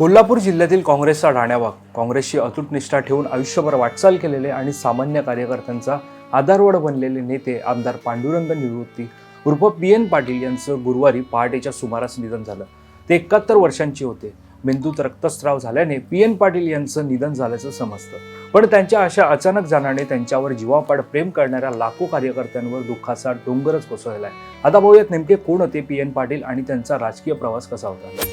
कोल्हापूर जिल्ह्यातील काँग्रेसचा ढाण्याभाग काँग्रेसची अतूट निष्ठा ठेवून आयुष्यभर वाटचाल केलेले आणि सामान्य कार्यकर्त्यांचा आधारवड बनलेले नेते आमदार पांडुरंग निवृत्ती उर्फ पी एन पाटील यांचं गुरुवारी पहाटेच्या सुमारास निधन झालं. ते एकाहत्तर वर्षांचे होते. मेंदूत रक्तस्राव झाल्याने पी एन पाटील यांचं निधन झाल्याचं समजतं. पण त्यांच्या अशा अचानक जाण्याने त्यांच्यावर जीवापाड प्रेम करणाऱ्या लाखो कार्यकर्त्यांवर दुःखाचा डोंगरच कोसळलाय. आता पाहूयात नेमके कोण होते पी एन पाटील आणि त्यांचा राजकीय प्रवास कसा होता.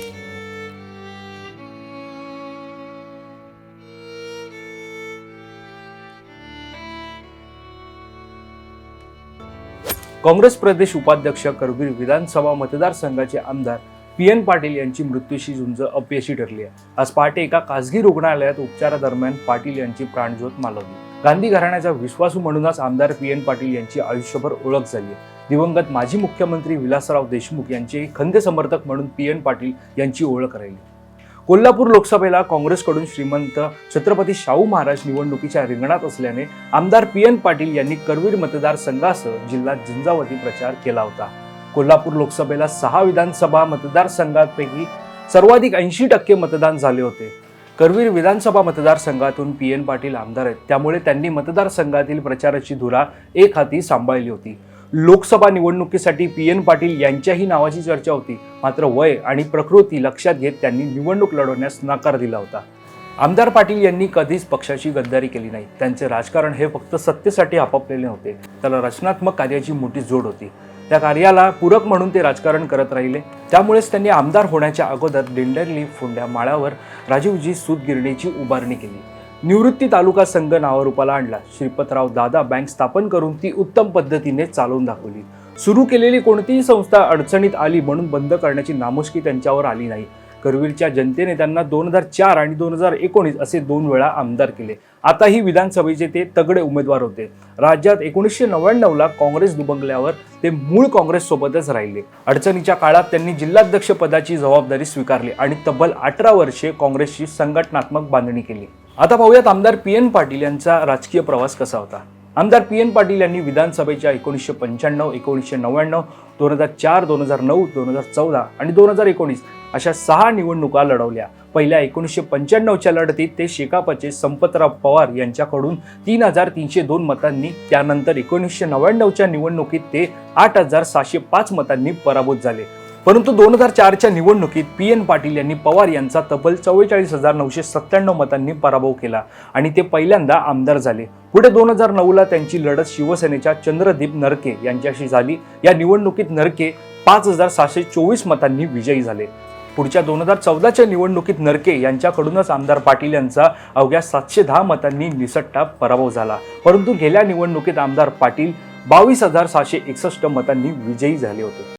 काँग्रेस प्रदेश उपाध्यक्ष करवीर विधानसभा मतदारसंघाचे आमदार पी एन पाटील यांची मृत्यूशी झुंज अपयशी ठरली आहे. आज पहाटे एका खासगी रुग्णालयात उपचारादरम्यान पाटील यांची प्राणज्योत मालवली. गांधी घराण्याचा विश्वासू म्हणूनच आमदार पी एन पाटील यांची आयुष्यभर ओळख झाली आहे. दिवंगत माजी मुख्यमंत्री विलासराव देशमुख यांचे खंदे समर्थक म्हणून पी एन पाटील यांची ओळख राहिली. कोल्हापूर लोकसभेला काँग्रेसकडून श्रीमंत छत्रपती शाहू महाराज निवडणुकीच्या रिंगणात असल्याने आमदार पी एन पाटील यांनी करवीर मतदारसंघासह जिल्हा झंझावती प्रचार केला होता. कोल्हापूर लोकसभेला सहा विधानसभा मतदारसंघांपैकी सर्वाधिक ऐंशी टक्के मतदान झाले होते. करवीर विधानसभा मतदारसंघातून पी एन पाटील आमदार आहेत. त्यामुळे त्यांनी मतदारसंघातील प्रचाराची धुरा एक हाती सांभाळली होती. लोकसभा निवडणुकीसाठी पी एन पाटील यांच्याही नावाची चर्चा होती. मात्र वय आणि प्रकृती लक्षात घेत त्यांनी निवडणूक लढवण्यास नकार दिला होता. आमदार पाटील यांनी कधीच पक्षाची गद्दारी केली नाही. त्यांचे राजकारण हे फक्त सत्तेसाठी आपापलेले नव्हते त्याला रचनात्मक कार्याची मोठी जोड होती. त्या कार्याला पूरक म्हणून ते राजकारण करत राहिले. त्यामुळेच त्यांनी आमदार होण्याच्या अगोदर दिंडरली फोंड्या माळावर राजीवजी सूतगिरणीची उभारणी केली. निवृत्ती तालुका संघ नावारूपाला आणला. श्रीपतराव दादा बँक स्थापन करून ती उत्तम पद्धतीने चालवून दाखवली. सुरू केलेली कोणतीही संस्था अडचणीत आली म्हणून बंद करण्याची नामुष्की त्यांच्यावर आली नाही. करवीरच्या जनतेने त्यांना दोन हजार चार आणि दोन हजार एकोणीस असे दोन वेळा आमदार केले. आताही विधानसभेचे ते तगडे उमेदवार होते. राज्यात एकोणीसशे नव्याण्णवला काँग्रेस दुबंगल्यावर ते मूळ काँग्रेस सोबतच राहिले. अडचणीच्या काळात त्यांनी जिल्हाध्यक्ष पदाची जबाबदारी स्वीकारली आणि तब्बल अठरा वर्षे काँग्रेसची संघटनात्मक बांधणी केली. आता पाहूयात आमदार पी एन पाटील यांचा राजकीय प्रवास कसा होता. आमदार पी एन पाटील यांनी विधानसभेच्या एकोणीसशे पंच्याण्णव एकोणीसशे नव्याण्णव दोन हजार चार दोन हजार नऊ दोन हजार चौदा आणि दोन हजार एकोणीस अशा सहा निवडणुका लढवल्या. पहिल्या एकोणीसशे पंच्याण्णवच्या लढतीत ते शेकापचे संपतराव पवार यांच्याकडून तीन हजार तीनशे दोन मतांनी त्यानंतर एकोणीसशे नव्याण्णवच्या निवडणुकीत ते आठ हजार सहाशे पाच मतांनी पराभूत झाले. परंतु दोन हजार चारच्या निवडणुकीत पी एन पाटील यांनी पवार यांचा तब्बल चव्वेचाळीस हजार नऊशे सत्त्याण्णव मतांनी पराभव केला आणि ते पहिल्यांदा आमदार झाले. पुढे दोन हजार नऊला त्यांची लढत शिवसेनेच्या चंद्रदीप नरके यांच्याशी झाली. या निवडणुकीत नरके पाच हजार सहाशे चोवीस मतांनी विजयी झाले. पुढच्या दोन हजार चौदाच्या निवडणुकीत नरके यांच्याकडूनच आमदार पाटील यांचा अवघ्या सातशे दहा मतांनी निसट्टा पराभव झाला. परंतु गेल्या निवडणुकीत आमदार पाटील बावीस हजार सहाशे एकसष्ट मतांनी विजयी झाले होते.